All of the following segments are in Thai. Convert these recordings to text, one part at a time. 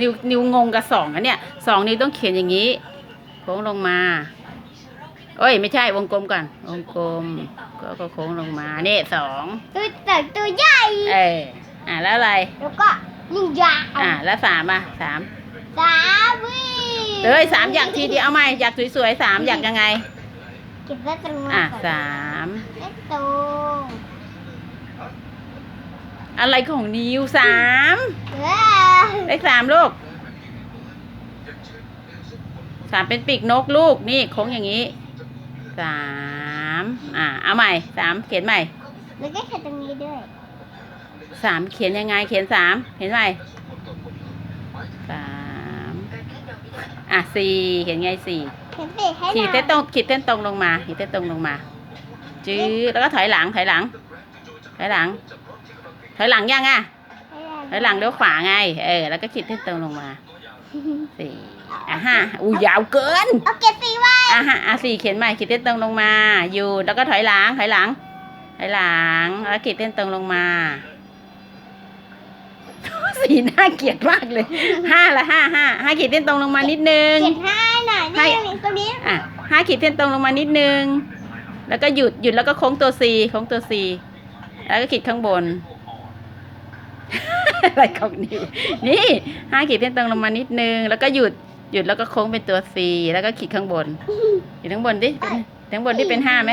นิวนิวงงกับสองอะเนี่ยสองนิ้วต้องเขียนอย่างนี้โค้งลงมาเอ้ยไม่ใช่วงกลมก่อนวงกลมก็ก็โค้งลงมาเนี่ยสองตัวแต่ตัวใหญ่เอออะแล้วอะไรแล้วก็หนึ่งยาวอะแล้วสามอะสามสามวิเอ้ยสามอยากทีเดียวเอาใหม่อยากสวยๆสามอยากยังไงเก็บไว้ตรงอะก่อนสาม เลขตรง อะไรของนิวสามเออเลขสามลูกสามเป็นปีกนกลูกนี่โค้งอย่างนี้สามอะเอาใหม่สามเขียนใหม่แล้วก็เขียนตรงนี้ด้วยสามเขียนยังไงเขียนสามเขียนใหม่สามอะสี่เขียนไงสี่เขียนติดให้หขีดน่เส้อนยตรงขีดเส้นตรงลงมาขีดเส้นตรงลงมาจื้อแล้วก็ถอยหลังถอยหลังถอยหลัง ถอยหลังยังอะถอยหลังเลี้ยวขวาไง เออ แล้วก็ขีดเส้นตรงลงมาสี่อะห้าอู้ยาวเกินเอาเก็บสีไว้อะฮะอะสี่เขียนใหม่ขีดเส้นตรงลงมา อยู่ แล้วก็ถอยหลัง ถอยหลัง ถอยหลัง แล้วขีดเส้นตรงลงมาสีน่าเกลียดมากเลยห้าละห้าห้าห้าขีดเส้นตรงลงมานิดนึงเขียนให้หน่อยให้นี่ตรงนี้อะห้าขีดเส้นตรงลงมานิดนึง แล้วก็หยุดหยุดแล้วก็โค้งตัวซีโค้งตัวซีแล้วก็ขีดข้างบน อะไรของนิวนี่ห้าขีดเส้นตรงลงมานิดนึง แล้วก็หยุดหยุดแล้วก็โค้งเป็นตัวซีแล้วก็ขีดข้างบนขีดข้างบนดิเป็นข้างบนที่เป็นห้าไหม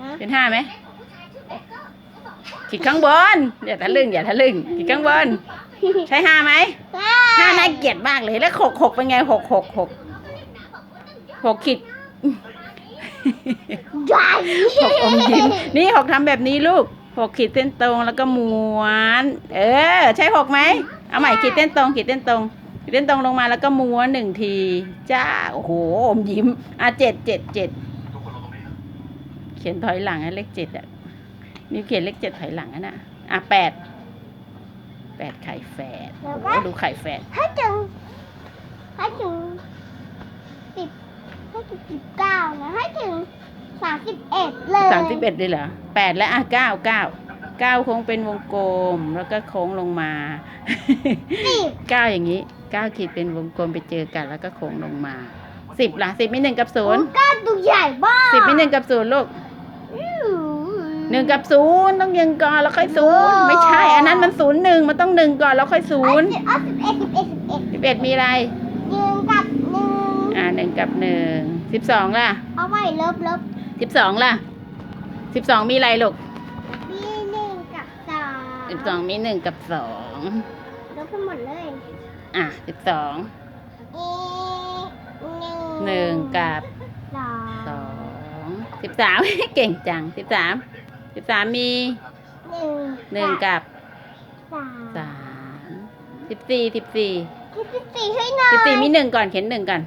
อะเป็นห้าไหมขีดข้างบนอย่าทะลึ่งอย่าทะลึ่งขีดข้างบน ใช่ห้าไหมห้าน่าเกลียดมากเลยแล้วหกหกเป็นไงหกหกหกหกขีดใหญ่หกอมยิ้มนี่หกทำแบบนี้ลูก หกขีดเส้นตรงแล้วก็ม้วน เออ ใช่หกไหมเอาใหม่ขีดเส้นตรงขีดเส้นตรงขีดเส้นตรงลงมาแล้วก็ม้วนหนึ่งที จ้า โอ้โหอมยิ้ม อะเจ็ดเจ็ดเจ็ดเขียนถอยหลังอะเลขเจ็ดอะนี่เขียนเลขเจ็ดถอยหลังอะนะอะแปดแปดไข่แฝดโอ้ก็ดูไข่แฝดให้ถึงให้ถึงสิบให้ถึงสิบเก้านะให้ถึง สามสิบเอ็ดเลยสามสิบเอ็ดเลยเหรอแปดและอะเก้าเก้าเก้าโค้งเป็นวงกลม แล้วก็โค้งลงมาสิบเก้าอย่างนี้เก้าขีดเป็นวงกลมไปเจอกันแล้วก็โค้งลงมาสิบละสิบมีหนึ่งกับศูนย์ก้าดูใหญ่บ้ากสิบมีหนึ่งกับศูนย์ลูกหนึ่งกับศูนย์ต้องยังก่อนแล้วค่อยศูนย์ไม่ใช่ อันนั้นมันศูนย์หนึ่งมันต้องหนึ่งก่อนแล้วค่อยศูนย์เอาสิบเอ็ดสิบเอ็ดสิบเอ็ดสิบเอ็ดมีอะไรหนึ่งกับหนึ่งอ่าหนึ่งกับหนึ่งสิบสองล่ะ เอาไว้ลบลบ สิบสองล่ะสิบสองมีอะไรลูกมีหนึ่งกับสองสิบสองมีหนึ่งกับสองลบทั้งหมดเลย อะสิบสองอีหนึ่งหนึ่งกับสองสองสิบสามเก่งจังสิบสามสิบสามมีหนึ่งหนึ่งกับสามสามสิบสี่สิบสี่คิดสิบสี่ให้หน่อยสิบสี่มีหนึ่งก่อนเขียนหนึ่งก่อน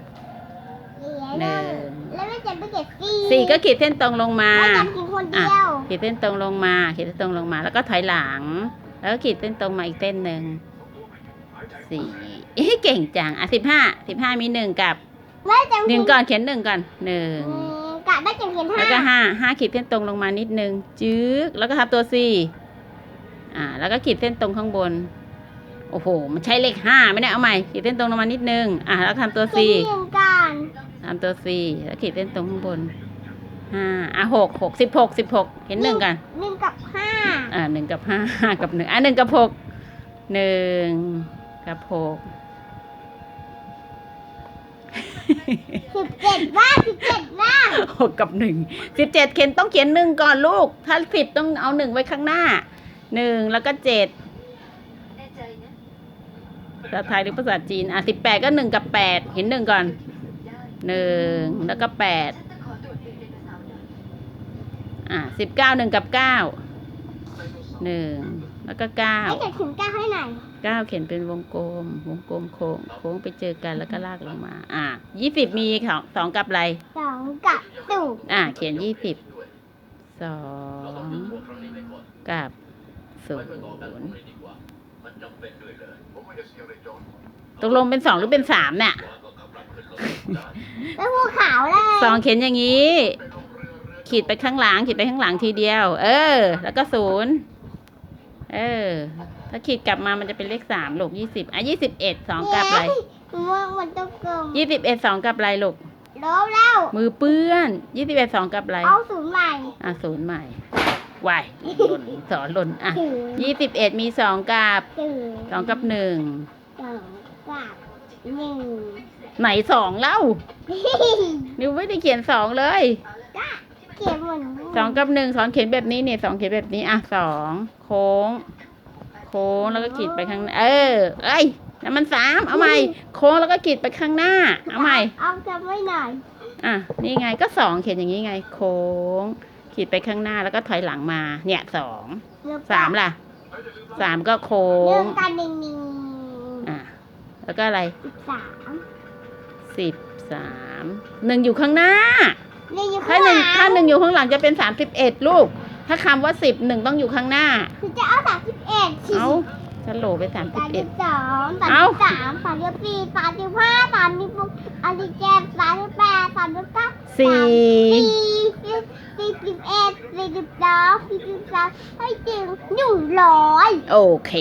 เหลือหนึ่งแล้วไม่ จะไปเก็บสี่สี่ก็ขีดเส้นตรงลงมาไม่จำกินคนเดียวขีดเส้นตรงลงมา ขีดเส้นตรงลงมา แล้วก็ถอยหลัง แล้วก็ขีดเส้นตรงมาอีกเส้นหนึ่งสี่เอ๊ะเก่งจังอะสิบห้าสิบห้ามีหนึ่งกับไม่จำหนึ่งก่อนเขียนหนึ่งก่อนหนึ่งอืมกะไม่จำกินห้าแล้วก็ห้าห้าขีดเส้นตรงลงมานิดนึงจึ๊กแล้วก็ทับตัวสี่อ่า แล้วก็ขีดเส้นตรงข้างบนโอ้โห มันใช่เลขห้าไหมเนี่ยเอาใหม่ขีดเส้นตรงลงมานิดนึง อ่าแล้วทำตัวกินสี่หนึ่งก่อน ทำตัวสี่แล้วขีดเส้นตรงข้างบนห้าอะหกหกสิบหกสิบหกเห็นหนึ่งกันหนึ่งกับห้าอ่าหนึ่งกับห้าห้ากับหนึ่งอะหนึ่งกับหกหนึ่งกับหกสิบเจ็ดว่าสิบเจ็ดว่าหกกับหนึ่งสิบเจ็ดเขียนต้องเขียนหนึ่งก่อนลูก ถ้าสิบต้องเอาหนึ่งไว้ข้างหน้าหนึ่งแล้วก็เจ็ดภาษาไทยหรือภาษาจีน อะสิบแปดก็หนึ่งกับแปดเห็นหนึ่งก่อน หนึ่งแล้วก็แปดอะสิบเก้าหนึ่งกับเก้าหนึ่งแล้วก็เก้าให้จะถึงเก้าให้หน่อยเก้าเขียนเป็นวงกลม วงกลมโค้งโค้งไปเจอกันแล้วก็ลากลงมา อะยี่สิบมีสองสองกับอะไรสองกับตูดอะเขียนยี่สิบสองกับศูนย์ ตกลงเป็นสองหรือเป็นสามเนี่ยแล้วภูเขาเลยสองเขียนอย่างนี้ ขีดไปข้างหลัง ขีดไปข้างหลังทีเดียว เออ แล้วก็ศูนย์เออถถ้าขีดกลับมามันจะเป็นเลขสามลูกยี่สิบอะยี่สิบเอ็ดสองกับอะไรว่ามันต้องเกิมยี่สิบเอ็ดสองกับอะไรลูกลบแล้ว มือเปื้อนยี่สิบเอ็ดสองกับอะไรเอาศูนย์ใหม่ อะศูนย์ใหม่ วายหล่นสอนหล่นอะถึงยี่สิบเอ็ดมีสองกับถึงสองกับหนึ่งสองกับหนึ่งไหนสองเล่านิวไม่ได้เขียนสองเลยเขียนเหมือนสองกับหนึ่งสอนเขียนแบบนี้เนี่ยสองเขียนแบบนี้อะสองโค้ง โค้งแล้วก็ขีดไปข้างหน้าเออ เอ้ยนั่นมันสามเอาใหม่โค้งแล้วก็ขีดไปข้างหน้า เอาใหม่เอาจะไม่หน่อยอะนี่ไงก็สองเขียนอย่างนี้ไง โค้ง ขีดไปข้างหน้าแล้วก็ถอยหลังมา เนี่ยสองแล้วก็สามล่ะ สามก็โค้เรื่งองการหนึ่งหนึ่งอะแล้วก็อะไรสิบสามสิบสามหนึ่งอยู่ข้างหน้าหนึ่งอยู่ถ้าข้างหหนึ่งลังถ้าหนึ่งอยู่ข้างหลังจะเป็นสามสิบเอ็ดลูก ถ้าคำว่าสิบหนึ่งต้องอยู่ข้างหน้า คือจะเอาสามสิบเอ็ดสี่เอาสิบสโลไปสามสิบสามเอ็สิด บสองสามเอ้าสิบสามสามสิบสี่สามสิบห้าสามสิบหกสามสิบเจ็ดสามสิบแปดสามสิบเก้าสี่สี่สิบ สี่สิบเอ็ดสี่สิบสองสี่สิบสามให้ถึงหนึ่งร้อย โอเค